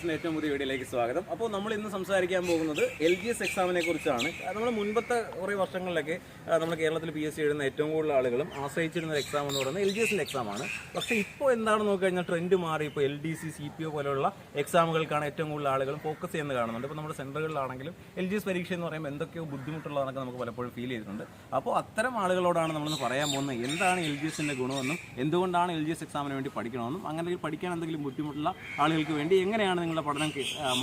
ഈക്വൽസിന് ഏറ്റവും പുതിയ വീഡിയോയിലേക്ക് സ്വാഗതം. അപ്പോൾ നമ്മൾ ഇന്ന് സംസാരിക്കാൻ പോകുന്നത് എൽ ജി എസ് എക്സാമിനെ കുറിച്ചാണ്. നമ്മൾ മുൻപത്തെ കുറേ വർഷങ്ങളിലൊക്കെ നമ്മൾ കേരളത്തിൽ പി എസ് സി എഴുതുന്ന ഏറ്റവും കൂടുതൽ ആളുകളും ആശ്രയിച്ചിരുന്ന ഒരു എക്സാം എന്ന് പറയുന്നത് എൽ ജി എസിന്റെ എക്സാമാണ് പക്ഷേ ഇപ്പോൾ എന്താണ് നോക്കി കഴിഞ്ഞാൽ ട്രെൻഡ് മാറി. ഇപ്പോൾ L D C C P O പോലെയുള്ള എക്സാമുകൾക്കാണ് ഏറ്റവും കൂടുതൽ ആളുകളും ഫോക്കസ് ചെയ്യുന്നത് കാണുന്നുണ്ട്. ഇപ്പോൾ നമ്മുടെ സെന്ററുകളിലാണെങ്കിലും എൽ ജി എസ് പരീക്ഷ എന്ന് പറയുമ്പോൾ എന്തൊക്കെയോ ബുദ്ധിമുട്ടുള്ളതാണെന്നൊക്കെ നമുക്ക് പലപ്പോഴും ഫീൽ ചെയ്തിട്ടുണ്ട്. അപ്പോൾ അത്തരം ആളുകളോടാണ് നമ്മളൊന്ന് പറയാൻ പോകുന്നത് എന്താണ് എൽ ജി എസിന്റെ ഗുണമെന്നും എന്തുകൊണ്ടാണ് എൽ ജി എസ് എക്സാമിന് വേണ്ടി പഠിക്കണമെന്നും അങ്ങനെ പഠിക്കാൻ എന്തെങ്കിലും ബുദ്ധിമുട്ടുള്ള ആളുകൾക്ക് വേണ്ടി എങ്ങനെയാണ് നിങ്ങളുടെ പഠനം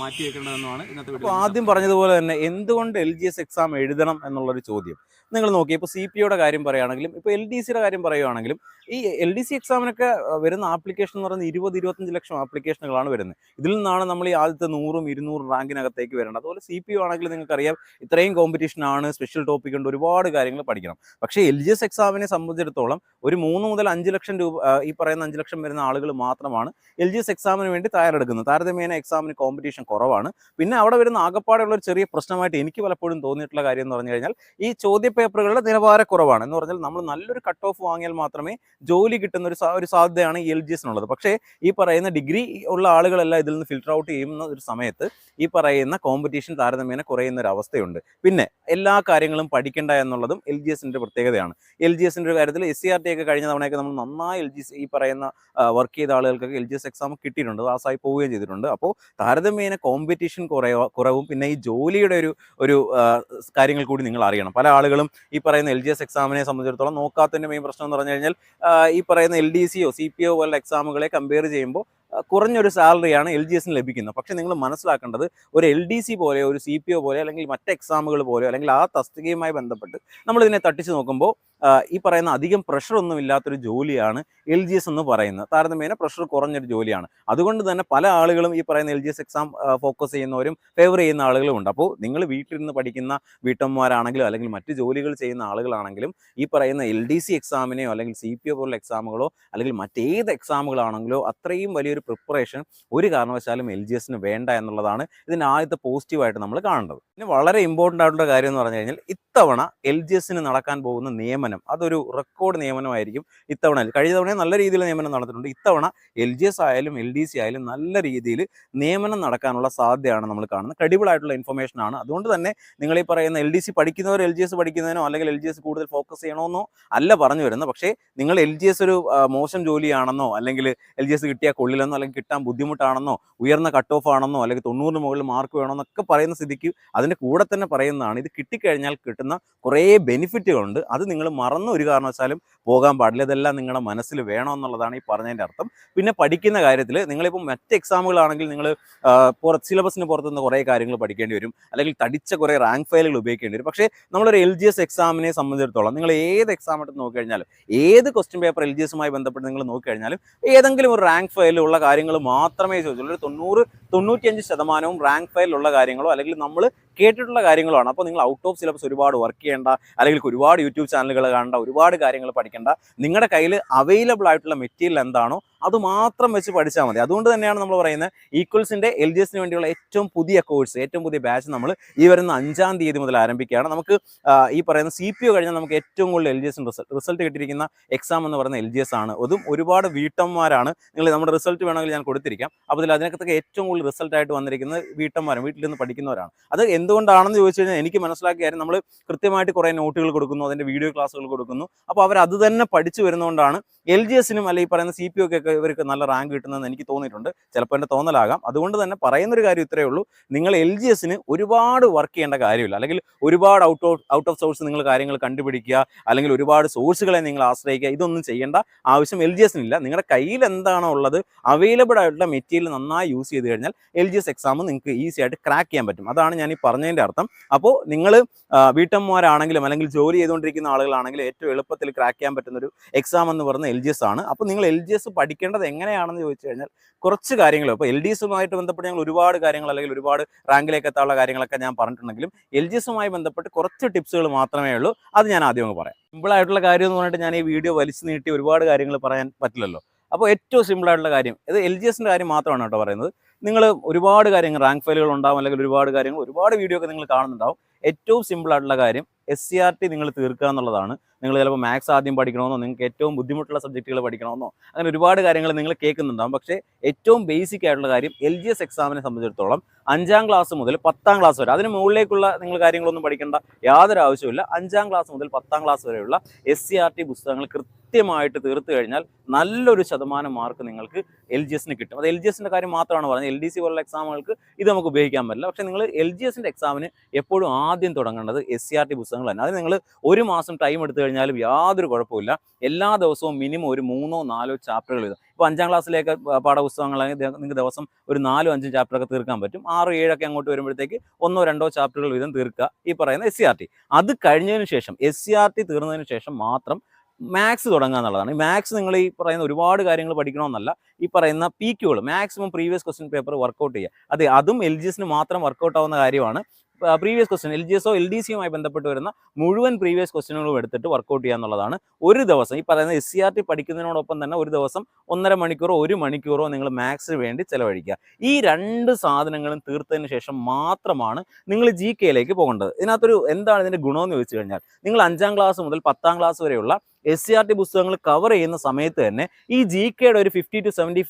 മാറ്റി വെക്കേണ്ടതെന്നാണ് ഇന്നത്തെ ആദ്യം പറഞ്ഞതുപോലെ തന്നെ എന്തുകൊണ്ട് എൽ ജി എസ് എക്സാം എഴുതണം എന്നുള്ളൊരു ചോദ്യം. നിങ്ങൾ നോക്കി ഇപ്പോൾ സി പി യുടെ കാര്യം പറയുകയാണെങ്കിലും ഇപ്പോൾ എൽ ഡി സിയുടെ കാര്യം പറയുകയാണെങ്കിലും ഈ എൽ ഡി സി എക്സാമിനൊക്കെ വരുന്ന ആപ്ലിക്കേഷൻ എന്ന് പറയുന്നത് ഇരുപത് ഇരുപത്തഞ്ച് ലക്ഷം ആപ്ലിക്കേഷനുകളാണ് വരുന്നത്. ഇതിൽ നിന്നാണ് നമ്മൾ ഈ ആദ്യത്തെ നൂറും ഇരുന്നൂറും റാങ്കിനകത്തേക്ക് വരേണ്ടത്. അതുപോലെ സി പി യു ആണെങ്കിൽ നിങ്ങൾക്കറിയാം ഇത്രയും കോമ്പറ്റീഷൻ ആണ് സ്പെഷ്യൽ ടോപ്പിക് ഉണ്ട് ഒരുപാട് കാര്യങ്ങൾ പഠിക്കണം. പക്ഷേ എൽ ജി എസ് എക്സാമിനെ സംബന്ധിച്ചിടത്തോളം ഒരു മൂന്ന് മുതൽ അഞ്ച് ലക്ഷം രൂപ ഈ പറയുന്ന അഞ്ച് ലക്ഷം വരുന്ന ആളുകൾ മാത്രമാണ് എൽ ജി എസ് എക്സാമിന് വേണ്ടി തയ്യാറെടുക്കുന്നത്. താരതമ്യേന എക്സാമിന് കോമ്പറ്റീഷൻ കുറവാണ്. പിന്നെ അവിടെ വരുന്ന ആകപ്പാടെയുള്ള ഒരു ചെറിയ പ്രശ്നമായിട്ട് എനിക്ക് പലപ്പോഴും തോന്നിയിട്ടുള്ള കാര്യം എന്ന് പറഞ്ഞു കഴിഞ്ഞാൽ ഈ ചോദ്യ പേപ്പറുകളുടെ നിലവാരക്കുറവാണ് എന്ന് പറഞ്ഞാൽ നമ്മൾ നല്ലൊരു കട്ട് ഓഫ് വാങ്ങിയാൽ മാത്രമേ ജോലി കിട്ടുന്ന ഒരു ഒരു സാധ്യതയാണ് എൽ ജി എസിനുള്ളത്. പക്ഷേ ഈ പറയുന്ന ഡിഗ്രി ഉള്ള ആളുകളെല്ലാം ഇതിൽ നിന്ന് ഫിൽട്ടർ ഔട്ട് ചെയ്യുന്ന ഒരു സമയത്ത് ഈ പറയുന്ന കോമ്പറ്റീഷൻ താരതമ്യേന കുറയുന്ന ഒരു അവസ്ഥയുണ്ട്. പിന്നെ എല്ലാ കാര്യങ്ങളും പഠിക്കേണ്ട എന്നുള്ളതും എൽ ജി എസിന്റെ പ്രത്യേകതയാണ്. എൽ ജി എസിന്റെ ഒരു കാര്യത്തിൽ എസ് സി ആർ ടി ഒക്കെ കഴിഞ്ഞ തവണയൊക്കെ നമ്മൾ നന്നായി എൽ ജി ഈ പറയുന്ന വർക്ക് ചെയ്ത ആളുകൾക്കൊക്കെ എൽ ജി എസ് എക്സാം കിട്ടിയിട്ടുണ്ട്. പാസ്സായി പോവുകയും ചെയ്തിട്ടുണ്ട്. അപ്പോൾ താരതമ്യേന കോമ്പറ്റീഷൻ കുറയ കുറവും പിന്നെ ഈ ജോലിയുടെ ഒരു ഒരു കാര്യങ്ങൾ കൂടി നിങ്ങൾ അറിയണം. പല ആളുകളും ഈ പറയുന്ന എൽ ജി എസ് എക്സാമിനെ സംബന്ധിച്ചിടത്തോളം നോക്കാത്തതിന്റെ മെയിൻ പ്രശ്നം എന്ന് പറഞ്ഞു കഴിഞ്ഞാൽ ഈ പറയുന്ന എൽ ഡി സിയോ സി പി ഒ പോലുള്ള എക്സാമുകളെ കമ്പയർ ചെയ്യുമ്പോൾ കുറഞ്ഞൊരു സാലറിയാണ് എൽ ജി എസിന് ലഭിക്കുന്നത്. പക്ഷേ നിങ്ങൾ മനസ്സിലാക്കേണ്ടത് ഒരു എൽ ഡി സി പോലെ ഒരു സി പി ഒ പോലെ അല്ലെങ്കിൽ മറ്റ് എക്സാമുകൾ പോലെ അല്ലെങ്കിൽ ആ തസ്തികയുമായി ബന്ധപ്പെട്ട് നമ്മളിതിനെ തട്ടിച്ച് നോക്കുമ്പോൾ ഈ പറയുന്ന അധികം പ്രഷർ ഒന്നും ഇല്ലാത്തൊരു ജോലിയാണ് എൽ ജി എസ് എന്ന് പറയുന്നത്. താരതമ്യേന പ്രഷർ കുറഞ്ഞൊരു ജോലിയാണ്. അതുകൊണ്ട് തന്നെ പല ആളുകളും ഈ പറയുന്ന L G S exam focus ചെയ്യുന്നവരും ഫേവർ ചെയ്യുന്ന ആളുകളും ഉണ്ട്. അപ്പോൾ നിങ്ങൾ വീട്ടിലിരുന്ന് പഠിക്കുന്ന വീട്ടമ്മമാരാണെങ്കിലും അല്ലെങ്കിൽ മറ്റ് ജോലികൾ ചെയ്യുന്ന ആളുകളാണെങ്കിലും ഈ പറയുന്ന എൽ ഡി സി എക്സാമിനെയോ അല്ലെങ്കിൽ സി പി ഒ പോലുള്ള എക്സാമുകളോ അല്ലെങ്കിൽ മറ്റേത് എക്സാമുകളാണെങ്കിലോ അത്രയും വലിയൊരു പ്രിപ്പറേഷൻ ഒരു കാരണവശാലും എൽ ജി എസിന് വേണ്ട എന്നുള്ളതാണ് ഇതിന് ആദ്യത്തെ പോസിറ്റീവായിട്ട് നമ്മൾ കാണേണ്ടത് പിന്നെ വളരെ ഇമ്പോർട്ടന്റ് ആയിട്ടുള്ള കാര്യം എന്ന് പറഞ്ഞു കഴിഞ്ഞാൽ ഇത്തവണ എൽ ജി എസിന് നടക്കാൻ പോകുന്ന നിയമനം അതൊരു റെക്കോർഡ് നിയമനമായിരിക്കും ഇത്തവണ. കഴിഞ്ഞ തവണ നല്ല രീതിയിൽ നിയമനം നടന്നിട്ടുണ്ട്. ഇത്തവണ എൽ ജി എസ് ആയാലും എൽ ഡി സി ആയാലും നല്ല രീതിയിൽ നിയമനം നടക്കാനുള്ള സാധ്യതയാണ് നമ്മൾ കാണുന്നത്. ക്രെഡിബിൾ ആയിട്ടുള്ള ഇൻഫർമേഷൻ ആണ്. അതുകൊണ്ട് തന്നെ നിങ്ങൾ ഈ പറയുന്ന എൽ ഡി സി പഠിക്കുന്നവർ എൽ ജി എസ് പഠിക്കുന്നതിനോ അല്ലെങ്കിൽ എൽ ജി എസ് കൂടുതൽ ഫോക്കസ് ചെയ്യണമെന്നോ അല്ല പറഞ്ഞു വരുന്നത്. പക്ഷേ നിങ്ങൾ എൽ ജി എസ് ഒരു മോശം ജോലിയാണെന്നോ അല്ലെങ്കിൽ എൽ ജി എസ് കിട്ടിയാൽ കൊള്ളില്ലെന്നോ അല്ലെങ്കിൽ കിട്ടാൻ ബുദ്ധിമുട്ടാണെന്നോ ഉയർന്ന കട്ട് ഓഫ് ആണെന്നോ അല്ലെങ്കിൽ തൊണ്ണൂറിന് മുകളിൽ മാർക്ക് വേണമെന്നൊക്കെ പറയുന്ന സ്ഥിതിക്ക് അതിന്റെ കൂടെ തന്നെ പറയുന്നതാണ്. ഇത് കിട്ടിക്കഴിഞ്ഞാൽ കിട്ടുന്ന കുറേ ബെനിഫിറ്റുകളുണ്ട് അത് നിങ്ങൾ മറന്ന ഒരു കാരണവശാലും പോകാൻ പാടില്ല. ഇതെല്ലാം നിങ്ങളുടെ മനസ്സിൽ വേണമെന്നുള്ളതാണ് ഈ പറഞ്ഞതിന്റെ അർത്ഥം. പിന്നെ പഠിക്കുന്ന കാര്യത്തിൽ നിങ്ങളിപ്പോൾ മറ്റ് എക്സാമുകളാണെങ്കിൽ നിങ്ങൾ സിലബസിന് പുറത്തുനിന്ന് കുറേ കാര്യങ്ങൾ പഠിക്കേണ്ടി വരും. അല്ലെങ്കിൽ തടിച്ച കുറേ റാങ്ക് ഫയലുകൾ ഉപയോഗിക്കേണ്ടി വരും. പക്ഷേ നമ്മളൊരു എൽ ജി എസ് എക്സാമിനെ സംബന്ധിച്ചിടത്തോളം നിങ്ങൾ ഏത് എക്സാം എടുത്ത് നോക്കിക്കഴിഞ്ഞാലും ഏത് ക്വസ്റ്റ്യൻ പേപ്പർ എൽ ജി എസുമായി ബന്ധപ്പെട്ട് നിങ്ങൾ നോക്കിക്കഴിഞ്ഞാലും ഏതെങ്കിലും ഒരു റാങ്ക് ഫയലുള്ള കാര്യങ്ങൾ മാത്രമേ ചോദിച്ചുള്ളൂ. ഒരു തൊണ്ണൂറ് തൊണ്ണൂറ്റിയഞ്ച് ശതമാനവും റാങ്ക് ഫയലിലുള്ള കാര്യങ്ങളോ അല്ലെങ്കിൽ നമ്മൾ കേട്ടിട്ടുള്ള കാര്യങ്ങളാണ്. അപ്പോൾ നിങ്ങൾ ഔട്ട് ഓഫ് സിലബസ് ഒരുപാട് വർക്ക് ചെയ്യേണ്ട അല്ലെങ്കിൽ ഒരുപാട് യൂട്യൂബ് ചാനലുകൾ കാണേണ്ട ഒരുപാട് കാര്യങ്ങൾ പഠിക്കേണ്ട. നിങ്ങളുടെ കയ്യിൽ അവൈലബിൾ ആയിട്ടുള്ള മെറ്റീരിയൽ എന്താണോ അത് മാത്രം വെച്ച് പഠിച്ചാൽ മതി. അതുകൊണ്ട് തന്നെയാണ് നമ്മൾ പറയുന്നത് ഈക്വൽസിന്റെ എൽ ജി എസിന് വേണ്ടിയുള്ള ഏറ്റവും പുതിയ കോഴ്സ് ഏറ്റവും പുതിയ ബാച്ച് നമ്മൾ ഈ വരുന്ന അഞ്ചാം തീയതി മുതൽ ആരംഭിക്കുകയാണ്. നമുക്ക് ഈ പറയുന്ന സി പി ഒ കഴിഞ്ഞാൽ നമുക്ക് ഏറ്റവും കൂടുതൽ എൽ ജി റിസൾട്ട് റിസൾട്ട് കിട്ടിയിരിക്കുന്ന എക്സാം എന്ന് പറയുന്ന എൽ ജി എസ് ആണ്. അതും ഒരുപാട് വീട്ടമ്മമാരാണ്. നിങ്ങൾ നമ്മുടെ റിസൾട്ട് വേണമെങ്കിൽ ഞാൻ കൊടുത്തിരിക്കാം. അപ്പോൾ അതിൽ അതിനകത്തൊക്കെ ഏറ്റവും കൂടുതൽ റിസൾട്ടായിട്ട് വന്നിരിക്കുന്നത് വീട്ടമ്മമാരും വീട്ടിൽ നിന്ന് പഠിക്കുന്നവരാണ്. അത് എന്തുകൊണ്ടാണെന്ന് ചോദിച്ചു കഴിഞ്ഞാൽ എനിക്ക് മനസ്സിലാക്കിയ കാര്യം നമ്മൾ കൃത്യമായിട്ട് കുറേ നോട്ടുകൾ കൊടുക്കുന്നു അതിന്റെ വീഡിയോ ക്ലാസ്സുകൾ കൊടുക്കുന്നു. അപ്പോൾ അവർ അത് തന്നെ പഠിച്ചു വരുന്നതുകൊണ്ടാണ് എൽ ജി എസിനും അല്ലെങ്കിൽ ഈ പറയുന്ന സി പി ഒക്കെ ഇവർക്ക് നല്ല റാങ്ക് കിട്ടുന്നതെന്ന് എനിക്ക് തോന്നിയിട്ടുണ്ട്. ചിലപ്പോൾ എന്റെ തോന്നലാകാം. അതുകൊണ്ട് തന്നെ പറയുന്നൊരു കാര്യം ഇത്രയേ ഉള്ളൂ. നിങ്ങൾ എൽ ജി എസിന് ഒരുപാട് വർക്ക് ചെയ്യേണ്ട കാര്യമില്ല. അല്ലെങ്കിൽ ഒരുപാട് out of out of source നിങ്ങൾ കാര്യങ്ങൾ കണ്ടുപിടിക്കുക. അല്ലെങ്കിൽ ഒരുപാട് സോഴ്സുകളെ നിങ്ങൾ ആശ്രയിക്കുക. ഇതൊന്നും ചെയ്യേണ്ട ആവശ്യം എൽ ജി എസിനില്ല. നിങ്ങളുടെ കയ്യിൽ എന്താണോ ഉള്ളത് അവൈലബിൾ ആയിട്ടുള്ള മെറ്റീരിയൽ നന്നായി യൂസ് ചെയ്ത് കഴിഞ്ഞാൽ എൽ ജി എസ് എക്സാം നിങ്ങൾക്ക് ഈസി ആയിട്ട് ക്രാക്ക് ചെയ്യാൻ പറ്റും. അതാണ് ഞാൻ ഈ പറഞ്ഞതിന്റെ അർത്ഥം അപ്പോൾ നിങ്ങൾ വീട്ടമ്മമാരാണെങ്കിലും അല്ലെങ്കിൽ ജോലി ചെയ്തുകൊണ്ടിരിക്കുന്ന ആളുകളാണെങ്കിലും ഏറ്റവും എളുപ്പത്തിൽ ക്രാക്ക് ചെയ്യാൻ പറ്റുന്ന ഒരു എക്സാം എന്ന് പറയുന്നത് എൽ ജി എസ് ആണ്. അപ്പോൾ നിങ്ങൾ എൽ ജി എസ് പഠിക്കേണ്ടത് എങ്ങനെയാണെന്ന് ചോദിച്ചു കഴിഞ്ഞാൽ കുറച്ച് കാര്യങ്ങൾ ഇപ്പോൾ എൽ ഡി എസുമായിട്ട് ബന്ധപ്പെട്ട് ഞങ്ങൾ ഒരുപാട് കാര്യങ്ങൾ അല്ലെങ്കിൽ ഒരുപാട് റാങ്കിലേക്ക് എത്താനുള്ള കാര്യങ്ങളൊക്കെ ഞാൻ പറഞ്ഞിട്ടുണ്ടെങ്കിലും എൽ ജി എസുമായി ബന്ധപ്പെട്ട് കുറച്ച് ടിപ്സുകൾ മാത്രമേ ഉള്ളൂ. അത് ഞാൻ ആദ്യം അങ്ങ് പറയാം. സിമ്പിൾ ആയിട്ടുള്ള കാര്യം എന്ന് പറഞ്ഞിട്ട് ഞാൻ ഈ വീഡിയോ വലിച്ചു നീട്ടി ഒരുപാട് കാര്യങ്ങൾ പറയാൻ പറ്റില്ലല്ലോ. അപ്പോൾ ഏറ്റവും സിമ്പിൾ ആയിട്ടുള്ള കാര്യം ഇത് എൽ ജി എസിന്റെ കാര്യം മാത്രമാണ് കേട്ടോ പറയുന്നത്. നിങ്ങൾ ഒരുപാട് കാര്യങ്ങൾ റാങ്ക് ഫയലുകൾ ഉണ്ടാവും അല്ലെങ്കിൽ ഒരുപാട് കാര്യങ്ങൾ ഒരുപാട് വീഡിയോ ഒക്കെ നിങ്ങൾ കാണുന്നുണ്ടാവും. ഏറ്റവും സിമ്പിൾ ആയിട്ടുള്ള കാര്യം എസ് സി ആർ ടി നിങ്ങൾ തീർക്കുക എന്നുള്ളതാണ്. നിങ്ങൾ ചിലപ്പോൾ മാത്സ് ആദ്യം പഠിക്കണമെന്നോ നിങ്ങൾക്ക് ഏറ്റവും ബുദ്ധിമുട്ടുള്ള സബ്ജക്റ്റുകൾ പഠിക്കണമെന്നോ അങ്ങനെ ഒരുപാട് കാര്യങ്ങൾ നിങ്ങൾ കേൾക്കുന്നുണ്ടാവും. പക്ഷേ ഏറ്റവും ബേസിക് ആയിട്ടുള്ള കാര്യം എൽ ജി എസ് എക്സാമിനെ സംബന്ധിച്ചിടത്തോളം അഞ്ചാം ക്ലാസ് മുതൽ പത്താം ക്ലാസ് വരെ അതിന് മുകളിലേക്കുള്ള നിങ്ങൾ കാര്യങ്ങളൊന്നും പഠിക്കേണ്ട യാതൊരു ആവശ്യമില്ല അഞ്ചാം ക്ലാസ് മുതൽ പത്താം ക്ലാസ് വരെയുള്ള എസ് സി ആർ ടി പുസ്തകങ്ങൾ കൃത്യമായിട്ട് തീർത്തു കഴിഞ്ഞാൽ നല്ലൊരു ശതമാനം മാർക്ക് നിങ്ങൾക്ക് എൽ ജി എസിന് കിട്ടും. അത് എൽ ജി എസിന്റെ കാര്യം മാത്രമാണ് പറയുന്നത് എൽ ഡി സി പോലുള്ള എക്സാമുകൾക്ക് ഇത് നമുക്ക് ഉപയോഗിക്കാൻ പറ്റില്ല. പക്ഷേ നിങ്ങൾ എൽ ജി എസിന്റെ എക്സാമിന് എപ്പോഴും ആദ്യം തുടങ്ങേണ്ടത് എസ് സി ആർ ടി പുസ്തകങ്ങൾ തന്നെ. അത് നിങ്ങൾ ഒരു മാസം ടൈം എടുത്തു കഴിഞ്ഞാലും യാതൊരു കുഴപ്പമില്ല എല്ലാ ദിവസവും മിനിമം ഒരു മൂന്നോ നാലോ ചാപ്റ്ററുകൾ എഴുതാം. ഇപ്പോൾ അഞ്ചാം ക്ലാസ്സിലേക്ക് പാഠപുസ്തകങ്ങളാണെങ്കിൽ നിങ്ങൾക്ക് ദിവസം ഒരു നാലോ അഞ്ചും ചാപ്റ്ററൊക്കെ തീർക്കാൻ പറ്റും. ആറോ ഏഴൊക്കെ അങ്ങോട്ട് വരുമ്പോഴത്തേക്ക് ഒന്നോ രണ്ടോ ചാപ്റ്ററുകൾ വീതം തീർക്കുക. ഈ പറയുന്ന എസ് സി ആർ ടി അത് കഴിഞ്ഞതിന് ശേഷം എസ് സി ആർ ടി തീർന്നതിന് ശേഷം മാത്രം മാത്സ് തുടങ്ങുക എന്നുള്ളതാണ്. ഈ മാത്സ് നിങ്ങൾ ഈ പറയുന്ന ഒരുപാട് കാര്യങ്ങൾ പഠിക്കണമെന്നല്ല. ഈ പറയുന്ന P ക്യൂകൾ maximum previous question paper workout ചെയ്യുക. അതെ അതും എൽ ജി എസിന് മാത്രം വർക്കൗട്ട് ആവുന്ന കാര്യമാണ്. പ്രീവിയസ് ക്വസ്റ്റ്യൻ എൽ ജി എസോ എൽ ഡി സിയുമായി ബന്ധപ്പെട്ട് വരുന്ന മുഴുവൻ പ്രീവിയസ് ക്വസ്റ്റ്യനുകളും എടുത്തിട്ട് വർക്കൗട്ട് ചെയ്യുക എന്നുള്ളതാണ് ഒരു ദിവസം. ഈ പറയുന്ന എസ് സി ആർ ടി പഠിക്കുന്നതിനോടൊപ്പം തന്നെ ഒരു ദിവസം ഒന്നര മണിക്കൂറോ ഒരു മണിക്കൂറോ നിങ്ങൾ മാത്സിന് വേണ്ടി ചിലവഴിക്കുക. ഈ രണ്ട് സാധനങ്ങളും തീർത്തതിന് ശേഷം മാത്രമാണ് നിങ്ങൾ ജി കെയിലേക്ക് പോകേണ്ടത്. ഇതിനകത്തൊരു എന്താണ് ഇതിന്റെ ഗുണമെന്ന് ചോദിച്ചു കഴിഞ്ഞാൽ നിങ്ങൾ അഞ്ചാം ക്ലാസ് മുതൽ പത്താം ക്ലാസ് വരെയുള്ള എസ് സി ആർ ടി പുസ്തകങ്ങൾ കവർ ചെയ്യുന്ന സമയത്ത് തന്നെ ഈ ജി കെയുടെ ഒരു fifty to seventy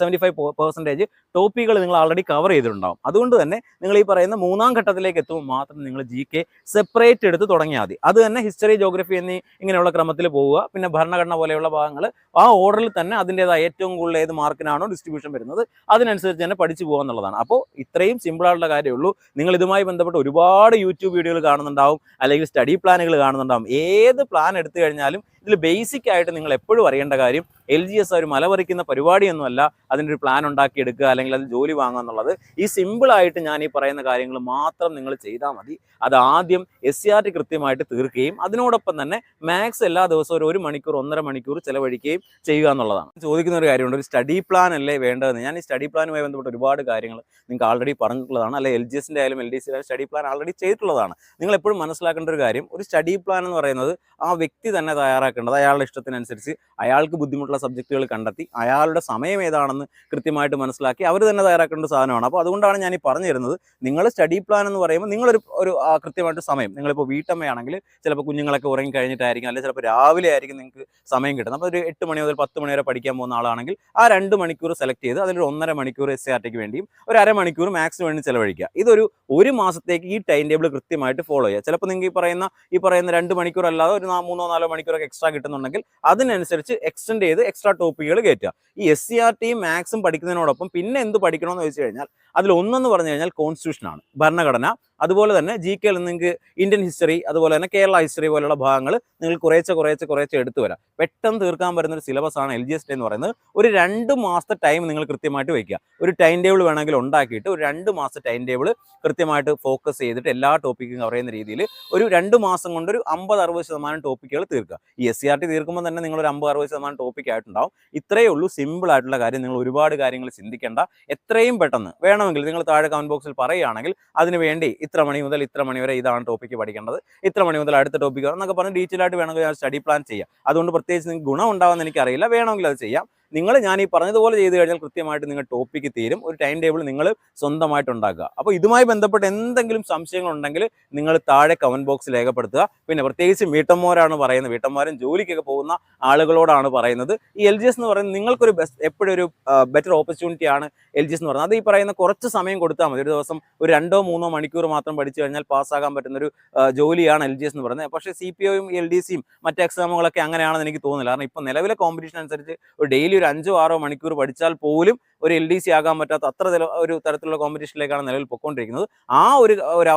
seventy five percentage ടോപ്പിക്കുകൾ നിങ്ങൾ ആൾറെഡി കവർ ചെയ്തിട്ടുണ്ടാവും. അതുകൊണ്ട് തന്നെ നിങ്ങൾ ഈ പറയുന്ന മൂന്നാം ഘട്ടത്തിലേക്ക് എത്തുമ്പോൾ മാത്രം നിങ്ങൾ ജി കെ സെപ്പറേറ്റ് എടുത്ത് തുടങ്ങിയാൽ മതി. അത് തന്നെ ഹിസ്റ്ററി ജോഗ്രഫി എന്നീ ഇങ്ങനെയുള്ള ക്രമത്തിൽ പോവുക. പിന്നെ ഭരണഘടന പോലെയുള്ള ഭാഗങ്ങൾ ആ ഓർഡറിൽ തന്നെ അതിന്റെതായ ഏറ്റവും കൂടുതൽ ഏത് മാർക്കിനാണോ ഡിസ്ട്രിബ്യൂഷൻ വരുന്നത് അതിനനുസരിച്ച് തന്നെ പഠിച്ചു പോകുക എന്നുള്ളതാണ്. അപ്പോൾ ഇത്രയും സിമ്പിളായിട്ടുള്ള കാര്യമേ ഉള്ളൂ. നിങ്ങൾ ഇതുമായി ബന്ധപ്പെട്ട് ഒരുപാട് യൂട്യൂബ് വീഡിയോകൾ കാണുന്നുണ്ടാവും. അല്ലെങ്കിൽ സ്റ്റഡി പ്ലാനുകൾ കാണുന്നുണ്ടാവും. ഏത് പ്ലാൻ എടുത്തു കഴിഞ്ഞാലും ഇതിൽ ബേസിക് ആയിട്ട് നിങ്ങൾ എപ്പോഴും അറിയേണ്ട കാര്യം എൽ ജി എസ് ഒരു മലവറിക്കുന്ന പരിപാടിയൊന്നുമല്ല. അതിന്റെ ഒരു പ്ലാൻ ഉണ്ടാക്കി എടുക്കുക അല്ലെങ്കിൽ അത് ജോലി വാങ്ങുക എന്നുള്ളത്. ഈ സിമ്പിളായിട്ട് ഞാൻ ഈ പറയുന്ന കാര്യങ്ങൾ മാത്രം നിങ്ങൾ ചെയ്താൽ മതി. അത് ആദ്യം എസ് സി ആർ ടി കൃത്യമായിട്ട് തീർക്കുകയും അതിനോടൊപ്പം തന്നെ മാത്സ് എല്ലാ ദിവസവും ഒരു ഒരു മണിക്കൂർ ഒന്നര മണിക്കൂർ ചിലവഴിക്കുകയും ചെയ്യുക എന്നുള്ളതാണ്. ചോദിക്കുന്ന ഒരു കാര്യമുണ്ട്. ഒരു സ്റ്റഡി പ്ലാൻ അല്ലേ വേണ്ടതെന്ന്. ഞാൻ ഈ സ്റ്റഡി പ്ലാനുമായി ബന്ധപ്പെട്ട് ഒരുപാട് കാര്യങ്ങൾ നിങ്ങൾക്ക് ആൾറെഡി പറഞ്ഞിട്ടുള്ളതാണ്. അല്ലെ എൽ ജി എസിന്റെ ആയാലും എൽ ഡി സിയിലും സ്റ്റഡി പ്ലാൻ ആൾറെഡി ചെയ്തിട്ടുള്ളതാണ്. നിങ്ങൾ എപ്പോഴും മനസ്സിലാക്കേണ്ട ഒരു കാര്യം ഒരു സ്റ്റഡി പ്ലാൻ എന്ന് പറയുന്നത് ആ വ്യക്തി തന്നെ തയ്യാറാക്കേണ്ടത് അയാളുടെ ഇഷ്ടത്തിനനുസരിച്ച് അയാൾക്ക് ബുദ്ധിമുട്ടുള്ള സബ്ജക്റ്റുകൾ കണ്ടെത്തി അയാളുടെ സമയം ഏതാണെന്ന് കൃത്യമായിട്ട് മനസ്സിലാക്കി അവർ തന്നെ തയ്യാറാക്കേണ്ട സാധനമാണ്. അപ്പോൾ അതുകൊണ്ടാണ് ഞാൻ ഈ പറഞ്ഞു തരുന്നത് നിങ്ങൾ സ്റ്റഡി പ്ലാൻ എന്ന് പറയുമ്പോൾ നിങ്ങളൊരു ഒരു കൃത്യമായിട്ട് സമയം നിങ്ങളിപ്പോൾ വീട്ടമ്മയാണെങ്കിൽ ചിലപ്പോൾ കുഞ്ഞുങ്ങളൊക്കെ ഉറങ്ങി കഴിഞ്ഞിട്ടായിരിക്കും അല്ലെങ്കിൽ ചിലപ്പോൾ രാവിലെ ആയിരിക്കും നിങ്ങൾക്ക് സമയം കിട്ടുന്നത്. അപ്പോൾ ഒരു എട്ട് മണി മുതൽ പത്ത് മണി വരെ പഠിക്കാൻ പോകുന്ന ആളാണെങ്കിൽ ആ രണ്ട് മണിക്കൂർ സെലക്ട് ചെയ്ത് അതിലൊരു ഒന്നര മണിക്കൂർ എസ് സി ആർ ടിക്ക് വേണ്ടിയും ഒരു അരമണിക്കൂർ മാക്സിമം വേണ്ടി ചിലവഴിക്കുക. ഇതൊരു ഒരു മാസത്തേക്ക് ഈ ടൈം ടേബിൾ കൃത്യമായിട്ട് ഫോളോ ചെയ്യുക. ചിലപ്പോൾ നിങ്ങൾക്ക് ഈ പറയുന്ന ഈ പറയുന്ന രണ്ട് മണിക്കൂർ അല്ലാതെ ഒരു മൂന്നോ നാലോ മണിക്കൂറൊക്കെ എക്സ്ട്രാ കിട്ടുന്നുണ്ടെങ്കിൽ അതിനനുസരിച്ച് എക്സ്റ്റെൻഡ് ചെയ്ത് എക്സ്ട്രാ ടോപ്പിക്കുകൾ കയറ്റുക. ഈ എസ് സി ആർ ടിയും മാത്സും പഠിക്കുന്നതിനോടൊപ്പം പിന്നെ എന്ത് പഠിക്കണമെന്ന് ചോദിച്ചു കഴിഞ്ഞാൽ അതിൽ ഒന്നെന്ന് പറഞ്ഞു കഴിഞ്ഞാൽ കോൺസ്റ്റിറ്റ്യൂഷനാണ് ഭരണഘടന അതുപോലെ തന്നെ ജി കെയിൽ നിങ്ങൾക്ക് ഇന്ത്യൻ ഹിസ്റ്ററി അതുപോലെ തന്നെ കേരള ഹിസ്റ്ററി പോലുള്ള ഭാഗങ്ങൾ നിങ്ങൾ കുറേശ്ശെ കുറേശ്ശെ കുറേശ്ശെ എടുത്തു വരാം. പെട്ടെന്ന് തീർക്കാൻ പറ്റുന്ന ഒരു സിലബസ് ആണ് എൽ ജി എസ് ടി എന്ന് പറയുന്നത്. ഒരു രണ്ട് മാസത്തെ ടൈം നിങ്ങൾ കൃത്യമായിട്ട് വയ്ക്കുക ഒരു ടൈം ടേബിൾ വേണമെങ്കിൽ ഉണ്ടാക്കിയിട്ട് ഒരു രണ്ട് മാസത്തെ ടൈം ടേബിൾ കൃത്യമായിട്ട് ഫോക്കസ് ചെയ്തിട്ട് എല്ലാ ടോപ്പിക്കും കവർ ചെയ്യുന്ന രീതിയിൽ ഒരു രണ്ട് മാസം കൊണ്ട് ഒരു അമ്പത് അറുപത് ശതമാനം ടോപ്പിക്കുകൾ തീർക്കുക. ഈ എസ് സി ആർ ടി തീർക്കുമ്പോൾ തന്നെ നിങ്ങൾ ഒരു അമ്പത് അറുപത് ശതമാനം ടോപ്പിക് ആയിട്ടുണ്ടാവും. ഇത്രയേ ഉള്ളൂ. സിമ്പിൾ ആയിട്ടുള്ള കാര്യം. നിങ്ങൾ ഒരുപാട് കാര്യങ്ങൾ ചിന്തിക്കേണ്ട. എത്രയും പെട്ടെന്ന് വേണമെങ്കിൽ നിങ്ങൾ താഴെ കമന്റ് ബോക്സിൽ പറയുകയാണെങ്കിൽ അതിന് വേണ്ടി ഇത്ര മണി മുതൽ ഇത്ര മണി വരെ ഇതാണ് ടോപ്പിക്ക് പഠിക്കേണ്ടത്. ഇത്ര മണി മുതൽ അടുത്ത ടോപ്പിക്ക് എന്നൊക്കെ പറഞ്ഞ് ഡീറ്റെയിൽ ആയിട്ട് വേണമെങ്കിൽ ഞാൻ സ്റ്റഡി പ്ലാൻ ചെയ്യാം. അതുകൊണ്ട് പ്രത്യേകിച്ച് നിങ്ങൾക്ക് ഗുണം ഉണ്ടാവുമെന്ന് എനിക്കറിയില്ല. വേണമെങ്കിൽ അത് ചെയ്യാം. നിങ്ങൾ ഞാൻ ഈ പറഞ്ഞതുപോലെ ചെയ്ത് കഴിഞ്ഞാൽ കൃത്യമായിട്ട് നിങ്ങൾ ടോപ്പിക്ക് തീരും. ഒരു ടൈം ടേബിൾ നിങ്ങൾ സ്വന്തമായിട്ട് ഉണ്ടാക്കുക. അപ്പോൾ ഇതുമായി ബന്ധപ്പെട്ട് എന്തെങ്കിലും സംശയങ്ങൾ ഉണ്ടെങ്കിൽ നിങ്ങൾ താഴെ കമന്റ് ബോക്സിൽ രേഖപ്പെടുത്തുക. പിന്നെ പ്രത്യേകിച്ച് വീട്ടമ്മമാരാണ് പറയുന്നത്. വീട്ടമ്മമാരും ജോലിക്കൊക്കെ പോകുന്ന ആളുകളോടാണ് പറയുന്നത്. ഈ എൽ ജി എസ് എന്ന് പറയുന്നത് നിങ്ങൾക്കൊരു ബെസ്റ്റ് എപ്പോഴും ഒരു ബെറ്റർ ഓപ്പർച്യൂണിറ്റി ആണ് എൽ ജി എസ് എന്ന് പറയുന്നത്. അത് ഈ പറയുന്ന കുറച്ച് സമയം കൊടുത്താൽ മതി. ഒരു ദിവസം ഒരു രണ്ടോ മൂന്നോ മണിക്കൂർ മാത്രം പഠിച്ചു കഴിഞ്ഞാൽ പാസ്സാകാൻ പറ്റുന്ന ഒരു ജോലിയാണ് എൽ ജി എസ് എന്ന് പറയുന്നത്. പക്ഷേ സി പി ഒയും എൽ ഡി സിയും മറ്റ് എക്സാമുകളൊക്കെ അങ്ങനെയാണെന്ന് എനിക്ക് തോന്നുന്നില്ല. കാരണം ഇപ്പോൾ നിലവിലെ കോമ്പറ്റീഷൻ അനുസരിച്ച് ഒരു ഡെയിലി ഒരു അഞ്ചോ ആറോ മണിക്കൂർ പഠിച്ചാൽ പോലും ഒരു എൽ ഡി സി ആകാൻ പറ്റാത്ത അത്ര ഒരു തരത്തിലുള്ള കോമ്പറ്റീഷനിലേക്കാണ് നിലവിൽ പൊയ്ക്കൊണ്ടിരിക്കുന്നത് ആ ഒരു ഒരു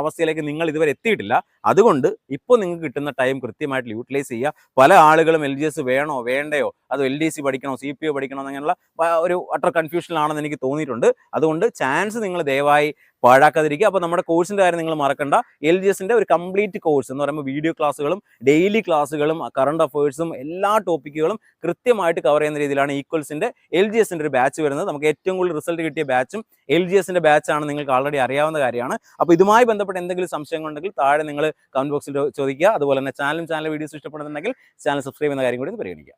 അവസ്ഥയിലേക്ക് നിങ്ങൾ ഇതുവരെ എത്തിയിട്ടില്ല. അതുകൊണ്ട് ഇപ്പോൾ നിങ്ങൾക്ക് കിട്ടുന്ന ടൈം കൃത്യമായിട്ട് യൂട്ടിലൈസ് ചെയ്യുക. പല ആളുകളും എൽ വേണോ വേണ്ടയോ? അതോ എൽ ഡി സി പഠിക്കണോ സി പി ഒ പഠിക്കണോ അങ്ങനെയുള്ള ഒരു അട്ടർ കൺഫ്യൂഷനിലാണെന്ന് എനിക്ക് തോന്നിയിട്ടുണ്ട്. അതുകൊണ്ട് ചാൻസ് നിങ്ങൾ ദയവായി പാഴാക്കാതിരിക്കുക. അപ്പോൾ നമ്മുടെ കോഴ്സിന്റെ കാര്യം നിങ്ങൾ മറക്കണ്ട. എൽ ജി ഒരു കംപ്ലീറ്റ് കോഴ്സ് എന്ന് പറയുമ്പോൾ വീഡിയോ ക്ലാസ്സുകളും ഡെയിലി ക്ലാസ്സുകളും കറണ്ട് അഫയേഴ്സും എല്ലാ ടോപ്പിക്കുകളും കൃത്യമായിട്ട് കവർ ചെയ്യുന്ന രീതിയിലാണ് ഈക്വൽസിന്റെ എൽ ജി ഒരു ബാച്ച് വരുന്നത്. നമുക്ക് ഏറ്റവും കൂടുതൽ റിസൾട്ട് കിട്ടിയ ബാച്ചും എൽ ജി എസിന്റെ ബാച്ചാണ് നിങ്ങൾക്ക് ആൾറെഡി അറിയാവുന്ന കാര്യമാണ്. അപ്പോൾ ഇതുമായി ബന്ധപ്പെട്ട് എന്തെങ്കിലും സംശയങ്ങളുണ്ടെങ്കിൽ താഴെ നിങ്ങൾ കമന്റ് ബോക്സിൽ ചോദിക്കുക. അതുപോലെ തന്നെ ചാനലും ചാനൽ വീഡിയോസ് ഇഷ്ടപ്പെടുന്നുണ്ടെങ്കിൽ ചാനൽ സബ്സ്ക്രൈബ് ചെയ്യുന്ന കാര്യം കൂടി പരിഗണിക്കുക.